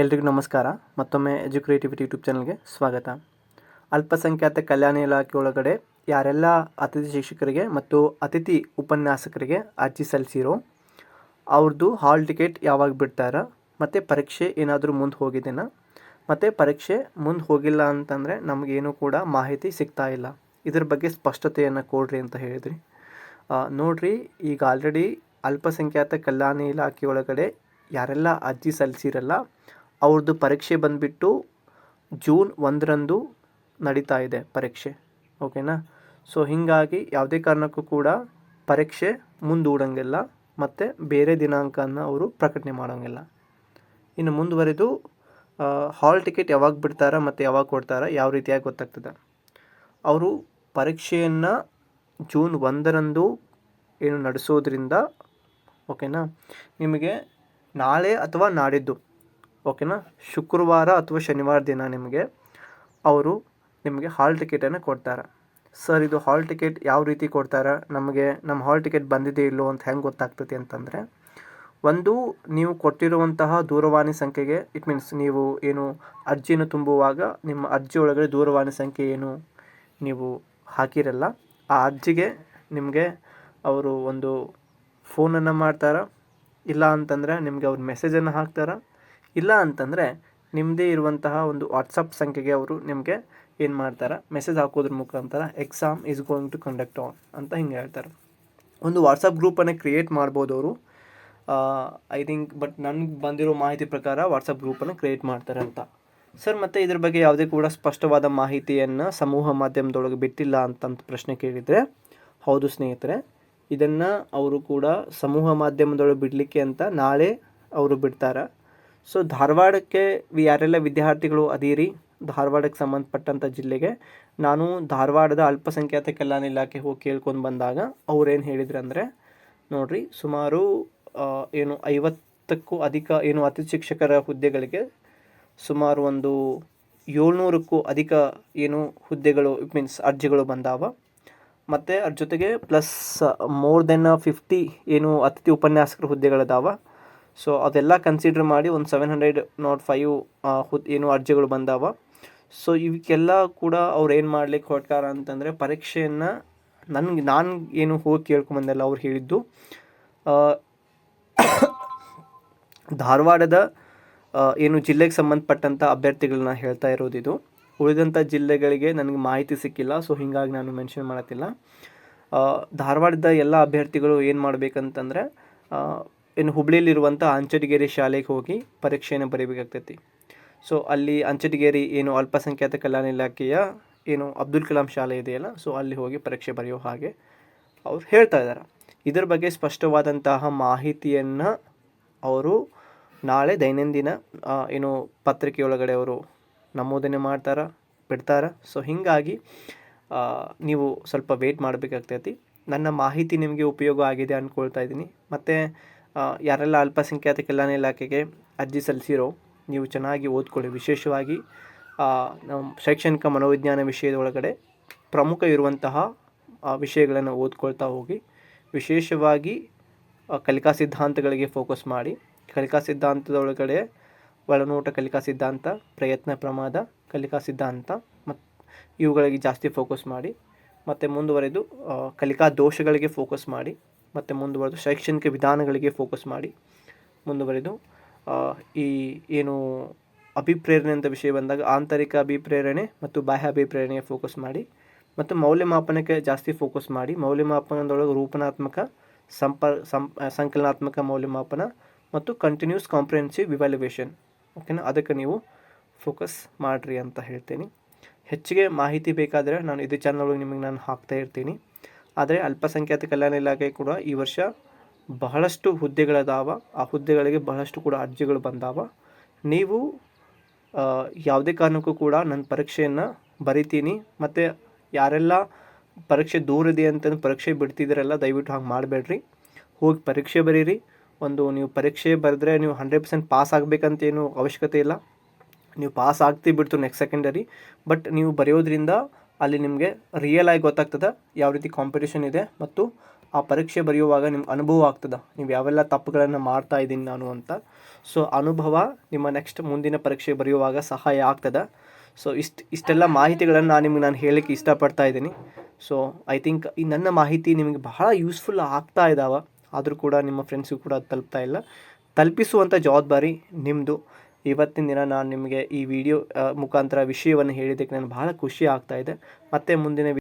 ಎಲ್ರಿಗೂ ನಮಸ್ಕಾರ. ಮತ್ತೊಮ್ಮೆ ಎಜುಕ್ರಿಯೇಟಿವಿಟಿ ಯೂಟ್ಯೂಬ್ ಚಾನಲ್ಗೆ ಸ್ವಾಗತ. ಅಲ್ಪಸಂಖ್ಯಾತ ಕಲ್ಯಾಣ ಇಲಾಖೆ ಒಳಗಡೆ ಯಾರೆಲ್ಲ ಅತಿಥಿ ಶಿಕ್ಷಕರಿಗೆ ಮತ್ತು ಅತಿಥಿ ಉಪನ್ಯಾಸಕರಿಗೆ ಅರ್ಜಿ ಸಲ್ಲಿಸಿರೋ ಅವ್ರದ್ದು ಹಾಲ್ ಟಿಕೆಟ್ ಯಾವಾಗ ಬಿಡ್ತಾರ, ಮತ್ತು ಪರೀಕ್ಷೆ ಏನಾದರೂ ಮುಂದೆ ಹೋಗಿದೆನಾ, ಮತ್ತು ಪರೀಕ್ಷೆ ಮುಂದೆ ಹೋಗಿಲ್ಲ ಅಂತಂದರೆ ನಮಗೇನು ಕೂಡ ಮಾಹಿತಿ ಸಿಗ್ತಾ ಇಲ್ಲ. ಇದ್ರ ಬಗ್ಗೆ ಸ್ಪಷ್ಟತೆಯನ್ನು ಕೊಡ್ರಿ ಅಂತ ಹೇಳಿದ್ರಿ. ನೋಡ್ರಿ, ಈಗ ಆಲ್ರೆಡಿ ಅಲ್ಪಸಂಖ್ಯಾತ ಕಲ್ಯಾಣ ಇಲಾಖೆ ಒಳಗಡೆ ಯಾರೆಲ್ಲ ಅರ್ಜಿ ಸಲ್ಲಿಸಿರಲ್ಲ ಅವ್ರದ್ದು ಪರೀಕ್ಷೆ ಬಂದುಬಿಟ್ಟು ಜೂನ್ ಒಂದರಂದು ನಡೀತಾ ಇದೆ ಪರೀಕ್ಷೆ, ಓಕೆನಾ? ಸೊ ಹೀಗಾಗಿ ಯಾವುದೇ ಕಾರಣಕ್ಕೂ ಕೂಡ ಪರೀಕ್ಷೆ ಮುಂದೂಡಂಗಿಲ್ಲ, ಮತ್ತು ಬೇರೆ ದಿನಾಂಕನ ಅವರು ಪ್ರಕಟಣೆ ಮಾಡೋಂಗಿಲ್ಲ. ಇನ್ನು ಮುಂದುವರೆದು ಹಾಲ್ ಟಿಕೆಟ್ ಯಾವಾಗ ಬಿಡ್ತಾರ ಮತ್ತು ಯಾವಾಗ ಕೊಡ್ತಾರ ಯಾವ ರೀತಿಯಾಗಿ ಗೊತ್ತಾಗ್ತದೆ. ಅವರು ಪರೀಕ್ಷೆಯನ್ನು ಜೂನ್ ಒಂದರಂದು ಏನು ನಡೆಸೋದ್ರಿಂದ, ಓಕೆನಾ? ನಿಮಗೆ ನಾಳೆ ಅಥವಾ ನಾಡಿದ್ದು ಓಕೆನಾ? ಶುಕ್ರವಾರ ಅಥವಾ ಶನಿವಾರ ದಿನ ನಿಮಗೆ ಅವರು ನಿಮಗೆ ಹಾಲ್ ಟಿಕೆಟನ್ನು ಕೊಡ್ತಾರೆ. ಸರ್ ಇದು ಹಾಲ್ ಟಿಕೆಟ್ ಯಾವ ರೀತಿ ಕೊಡ್ತಾರೆ? ನಮಗೆ ನಮ್ಮ ಹಾಲ್ ಟಿಕೆಟ್ ಬಂದಿದೆ ಇಲ್ಲೋ ಅಂತ ಹೆಂಗೆ ಗೊತ್ತಾಗ್ತೈತಿ ಅಂತಂದರೆ, ಒಂದು, ನೀವು ಕೊಟ್ಟಿರುವಂತಹ ದೂರವಾಣಿ ಸಂಖ್ಯೆಗೆ ಇಟ್ ಮೀನ್ಸ್ ನೀವು ಏನು ಅರ್ಜಿಯನ್ನು ತುಂಬುವಾಗ ನಿಮ್ಮ ಅರ್ಜಿ ಒಳಗಡೆ ದೂರವಾಣಿ ಸಂಖ್ಯೆ ಏನು ನೀವು ಹಾಕಿರಲ್ಲ, ಆ ಅರ್ಜಿಗೆ ನಿಮಗೆ ಅವರು ಒಂದು ಫೋನನ್ನು ಮಾಡ್ತಾರೆ? ಇಲ್ಲ ಅಂತಂದರೆ ನಿಮಗೆ ಅವ್ರು ಮೆಸೇಜನ್ನು ಹಾಕ್ತಾರೆ? ಇಲ್ಲ ಅಂತಂದರೆ ನಿಮ್ಮದೇ ಇರುವಂತಹ ಒಂದು ವಾಟ್ಸಪ್ ಸಂಖ್ಯೆಗೆ ಅವರು ನಿಮಗೆ ಏನು ಮಾಡ್ತಾರೆ? ಮೆಸೇಜ್ ಹಾಕೋದ್ರ ಮುಖಾಂತರ exam is going to conduct on ಅಂತ ಹಿಂಗೆ ಹೇಳ್ತಾರೆ. ಒಂದು ವಾಟ್ಸಪ್ ಗ್ರೂಪನ್ನು ಕ್ರಿಯೇಟ್ ಮಾಡ್ಬೋದು ಅವರು. ಐ ಥಿಂಕ್ ಬಟ್ ನನಗೆ ಬಂದಿರೋ ಮಾಹಿತಿ ಪ್ರಕಾರ ವಾಟ್ಸಪ್ ಗ್ರೂಪನ್ನು ಕ್ರಿಯೇಟ್ ಮಾಡ್ತಾರೆ ಅಂತ. ಸರ್, ಮತ್ತು ಇದ್ರ ಬಗ್ಗೆ ಯಾವುದೇ ಕೂಡ ಸ್ಪಷ್ಟವಾದ ಮಾಹಿತಿಯನ್ನು ಸಮೂಹ ಮಾಧ್ಯಮದೊಳಗೆ ಬಿಟ್ಟಿಲ್ಲ ಅಂತಂತ ಪ್ರಶ್ನೆ ಕೇಳಿದರೆ, ಹೌದು ಸ್ನೇಹಿತರೆ, ಇದನ್ನು ಅವರು ಕೂಡ ಸಮೂಹ ಮಾಧ್ಯಮದೊಳಗೆ ಬಿಡಲಿಕ್ಕೆ ಅಂತ ನಾಳೆ ಅವರು ಬಿಡ್ತಾರೆ. ಸೊ ಧಾರವಾಡಕ್ಕೆ ಯಾರೆಲ್ಲ ವಿದ್ಯಾರ್ಥಿಗಳು ಅದೀರಿ ಧಾರವಾಡಕ್ಕೆ ಸಂಬಂಧಪಟ್ಟಂಥ ಜಿಲ್ಲೆಗೆ ನಾನು ಧಾರವಾಡದ ಅಲ್ಪಸಂಖ್ಯಾತ ಕಲ್ಯಾಣ ಇಲಾಖೆ ಹೋಗಿ ಕೇಳ್ಕೊಂಡು ಬಂದಾಗ ಅವ್ರೇನು ಹೇಳಿದ್ರು ಅಂದರೆ ನೋಡ್ರಿ ಸುಮಾರು ಏನು ಐವತ್ತಕ್ಕೂ ಅಧಿಕ ಏನು ಅತಿಥಿ ಶಿಕ್ಷಕರ ಹುದ್ದೆಗಳಿಗೆ ಸುಮಾರು ಒಂದು ಏಳ್ನೂರಕ್ಕೂ ಅಧಿಕ ಏನು ಹುದ್ದೆಗಳು ಮೀನ್ಸ್ ಅರ್ಜಿಗಳು ಬಂದಾವ ಮತ್ತು ಅದ್ರ ಜೊತೆಗೆ ಪ್ಲಸ್ ಮೋರ್ ದೆನ್ ಫಿಫ್ಟಿ ಏನು ಅತಿಥಿ ಉಪನ್ಯಾಸಕರ ಹುದ್ದೆಗಳದಾವ ಸೊ ಅದೆಲ್ಲ ಕನ್ಸಿಡರ್ ಮಾಡಿ ಒಂದು ಸೆವೆನ್ ಹಂಡ್ರೆಡ್ ನಾಟ್ ಫೈವ್ ಏನು ಅರ್ಜಿಗಳು ಬಂದಾವ. ಸೊ ಇವಕ್ಕೆಲ್ಲ ಕೂಡ ಅವ್ರು ಏನು ಮಾಡ್ಲಿಕ್ಕೆ ಹೊರಟಾರ ಅಂತಂದರೆ ಪರೀಕ್ಷೆಯನ್ನು ನನಗೆ ನಾನು ಏನು ಹೋಗಿ ಕೇಳ್ಕೊಂಬಂದಲ್ಲ ಅವ್ರು ಹೇಳಿದ್ದು. ಧಾರವಾಡದ ಏನು ಜಿಲ್ಲೆಗೆ ಸಂಬಂಧಪಟ್ಟಂಥ ಅಭ್ಯರ್ಥಿಗಳನ್ನ ಹೇಳ್ತಾ ಇರೋದು ಇದು ಉಳಿದಂಥ ಜಿಲ್ಲೆಗಳಿಗೆ ನನಗೆ ಮಾಹಿತಿ ಸಿಕ್ಕಿಲ್ಲ ಸೊ ಹೀಗಾಗಿ ನಾನು ಮೆನ್ಷನ್ ಮಾಡತ್ತಿಲ್ಲ. ಧಾರವಾಡದ ಎಲ್ಲ ಅಭ್ಯರ್ಥಿಗಳು ಏನು ಮಾಡಬೇಕಂತಂದರೆ ಏನು ಹುಬ್ಳಿಲಿರುವಂಥ ಅಂಚಟಗೇರಿ ಶಾಲೆಗೆ ಹೋಗಿ ಪರೀಕ್ಷೆಯನ್ನು ಬರೀಬೇಕಾಗ್ತೈತಿ. ಸೊ ಅಲ್ಲಿ ಅಂಚಟಗೇರಿ ಏನು ಅಲ್ಪಸಂಖ್ಯಾತ ಕಲ್ಯಾಣ ಇಲಾಖೆಯ ಏನು ಅಬ್ದುಲ್ ಕಲಾಂ ಶಾಲೆ ಇದೆಯಲ್ಲ ಸೊ ಅಲ್ಲಿ ಹೋಗಿ ಪರೀಕ್ಷೆ ಬರೆಯೋ ಹಾಗೆ ಅವ್ರು ಹೇಳ್ತಾ ಇದ್ದಾರೆ ಇದರ ಬಗ್ಗೆ ಸ್ಪಷ್ಟವಾದಂತಹ ಮಾಹಿತಿಯನ್ನು ಅವರು ನಾಳೆ ದೈನಂದಿನ ಏನು ಪತ್ರಿಕೆಯೊಳಗಡೆ ಅವರು ನಮೂದನೆ ಮಾಡ್ತಾರ, ಬಿಡ್ತಾರ? ಸೊ ಹೀಗಾಗಿ ನೀವು ಸ್ವಲ್ಪ ವೇಟ್ ಮಾಡಬೇಕಾಗ್ತೈತಿ. ನನ್ನ ಮಾಹಿತಿ ನಿಮಗೆ ಉಪಯೋಗ ಆಗಿದೆ ಅಂದ್ಕೊಳ್ತಾ ಇದ್ದೀನಿ. ಮತ್ತು ಯಾರೆಲ್ಲ ಅಲ್ಪಸಂಖ್ಯಾತ ಕಲ್ಯಾಣ ಇಲಾಖೆಗೆ ಅರ್ಜಿ ಸಲ್ಲಿಸಿರೋ ನೀವು ಚೆನ್ನಾಗಿ ಓದ್ಕೊಳ್ಳಿ. ವಿಶೇಷವಾಗಿ ನಮ್ಮ ಶೈಕ್ಷಣಿಕ ಮನೋವಿಜ್ಞಾನ ವಿಷಯದ ಒಳಗಡೆ ಪ್ರಮುಖ ಇರುವಂತಹ ವಿಷಯಗಳನ್ನು ಓದ್ಕೊಳ್ತಾ ಹೋಗಿ, ವಿಶೇಷವಾಗಿ ಕಲಿಕಾ ಸಿದ್ಧಾಂತಗಳಿಗೆ ಫೋಕಸ್ ಮಾಡಿ. ಕಲಿಕಾ ಸಿದ್ಧಾಂತದ ಒಳಗಡೆ ಒಳನೋಟ ಕಲಿಕಾ ಸಿದ್ಧಾಂತ, ಪ್ರಯತ್ನ ಪ್ರಮಾದ ಕಲಿಕಾ ಸಿದ್ಧಾಂತ ಮತ್ತು ಇವುಗಳಿಗೆ ಜಾಸ್ತಿ ಫೋಕಸ್ ಮಾಡಿ. ಮತ್ತು ಮುಂದುವರೆದು ಕಲಿಕಾ ದೋಷಗಳಿಗೆ ಫೋಕಸ್ ಮಾಡಿ. ಮತ್ತು ಮುಂದುವರೆದು ಶೈಕ್ಷಣಿಕ ವಿಧಾನಗಳಿಗೆ ಫೋಕಸ್ ಮಾಡಿ ಮುಂದುವರೆದು ಈ ಏನು ಅಭಿಪ್ರೇರಣೆ ಅಂತ ವಿಷಯ ಬಂದಾಗ ಆಂತರಿಕ ಅಭಿಪ್ರೇರಣೆ ಮತ್ತು ಬಾಹ್ಯ ಅಭಿಪ್ರೇರಣೆಗೆ ಫೋಕಸ್ ಮಾಡಿ ಮತ್ತು ಮೌಲ್ಯಮಾಪನಕ್ಕೆ ಜಾಸ್ತಿ ಫೋಕಸ್ ಮಾಡಿ. ಮೌಲ್ಯಮಾಪನದೊಳಗೆ ರೂಪನಾತ್ಮಕ, ಸಂಪ ಸಂ ಸಂಕಲನಾತ್ಮಕ ಮೌಲ್ಯಮಾಪನ ಮತ್ತು ಕಂಟಿನ್ಯೂಸ್ ಕಾಂಪ್ರಿಹೆನ್ಸಿವ್ ಇವ್ಯಾಲ್ಯುವೇಷನ್ ಓಕೆನಾ ಅದಕ್ಕೆ ನೀವು ಫೋಕಸ್ ಮಾಡಿರಿ ಅಂತ ಹೇಳ್ತೀನಿ. ಹೆಚ್ಚಿಗೆ ಮಾಹಿತಿ ಬೇಕಾದರೆ ನಾನು ಇದೇ ಚಾನಲ್ ಒಳಗೆ ನಿಮಗೆ ನಾನು ಹಾಕ್ತಾ ಇರ್ತೀನಿ. ಆದರೆ ಅಲ್ಪಸಂಖ್ಯಾತ ಕಲ್ಯಾಣ ಇಲಾಖೆ ಕೂಡ ಈ ವರ್ಷ ಬಹಳಷ್ಟು ಹುದ್ದೆಗಳದಾವ. ಆ ಹುದ್ದೆಗಳಿಗೆ ಬಹಳಷ್ಟು ಕೂಡ ಅರ್ಜಿಗಳು ಬಂದಾವ. ನೀವು ಯಾವುದೇ ಕಾರಣಕ್ಕೂ ಕೂಡ ನನ್ನ ಪರೀಕ್ಷೆಯನ್ನು ಬರಿತೀನಿ. ಮತ್ತು ಯಾರೆಲ್ಲ ಪರೀಕ್ಷೆ ದೂರ ಇದೆ ಅಂತ ಪರೀಕ್ಷೆ ಬಿಡ್ತಿದ್ದೀರಲ್ಲ ದಯವಿಟ್ಟು ಹಾಗೆ ಮಾಡಬೇಡ್ರಿ. ಹೋಗಿ ಪರೀಕ್ಷೆ ಬರೀರಿ. ಒಂದು ನೀವು ಪರೀಕ್ಷೆ ಬರೆದ್ರೆ ನೀವು ಹಂಡ್ರೆಡ್ ಪರ್ಸೆಂಟ್ ಪಾಸ್ ಆಗಬೇಕಂತೇನು ಅವಶ್ಯಕತೆ ಇಲ್ಲ. ನೀವು ಪಾಸ್ ಆಗ್ತಿ ಬಿಡ್ತು ನೆಕ್ಸ್ಟ್ ಸೆಕೆಂಡರಿ. ಬಟ್ ನೀವು ಬರೆಯೋದ್ರಿಂದ ಅಲ್ಲಿ ನಿಮಗೆ ರಿಯಲ್ ಆಗಿ ಗೊತ್ತಾಗ್ತದೆ, ಯಾವ ರೀತಿ ಕಾಂಪಿಟೇಷನ್ ಇದೆ ಮತ್ತು ಆ ಪರೀಕ್ಷೆ ಬರೆಯುವಾಗ ನಿಮ್ಗೆ ಅನುಭವ ಆಗ್ತದೆ. ನೀವು ಯಾವೆಲ್ಲ ತಪ್ಪುಗಳನ್ನು ಮಾಡ್ತಾ ಇದ್ದೀನಿ ನಾನು ಅಂತ. ಸೊ ಅನುಭವ ನಿಮ್ಮ ನೆಕ್ಸ್ಟ್ ಮುಂದಿನ ಪರೀಕ್ಷೆ ಬರೆಯುವಾಗ ಸಹಾಯ ಆಗ್ತದೆ. ಸೊ ಇಷ್ಟು, ಇಷ್ಟೆಲ್ಲ ಮಾಹಿತಿಗಳನ್ನು ನಾನು ನಿಮ್ಗೆ ನಾನು ಹೇಳಲಿಕ್ಕೆ ಇಷ್ಟಪಡ್ತಾ ಇದ್ದೀನಿ. ಸೊ ಐ ಥಿಂಕ್ ಈ ನನ್ನ ಮಾಹಿತಿ ನಿಮಗೆ ಬಹಳ ಯೂಸ್ಫುಲ್ ಆಗ್ತಾ ಇದ್ದಾವೆ ಆದರೂ ಕೂಡ ನಿಮ್ಮ ಫ್ರೆಂಡ್ಸಿಗೂ ಕೂಡ ತಲುಪ್ತಾ ಇಲ್ಲ. ತಲುಪಿಸುವಂಥ ಜವಾಬ್ದಾರಿ ನಿಮ್ಮದು ಇವತ್ತಿನ ದಿನ ನಾನು ನಿಮಗೆ ಈ ವಿಡಿಯೋ ಮುಖಾಂತರ ವಿಷಯವನ್ನು ಹೇಳಿದ್ದಕ್ಕೆ ನಾನು ಬಹಳ ಖುಷಿ ಆಗ್ತಾ ಇದೆ. ಮತ್ತೆ ಮುಂದಿನ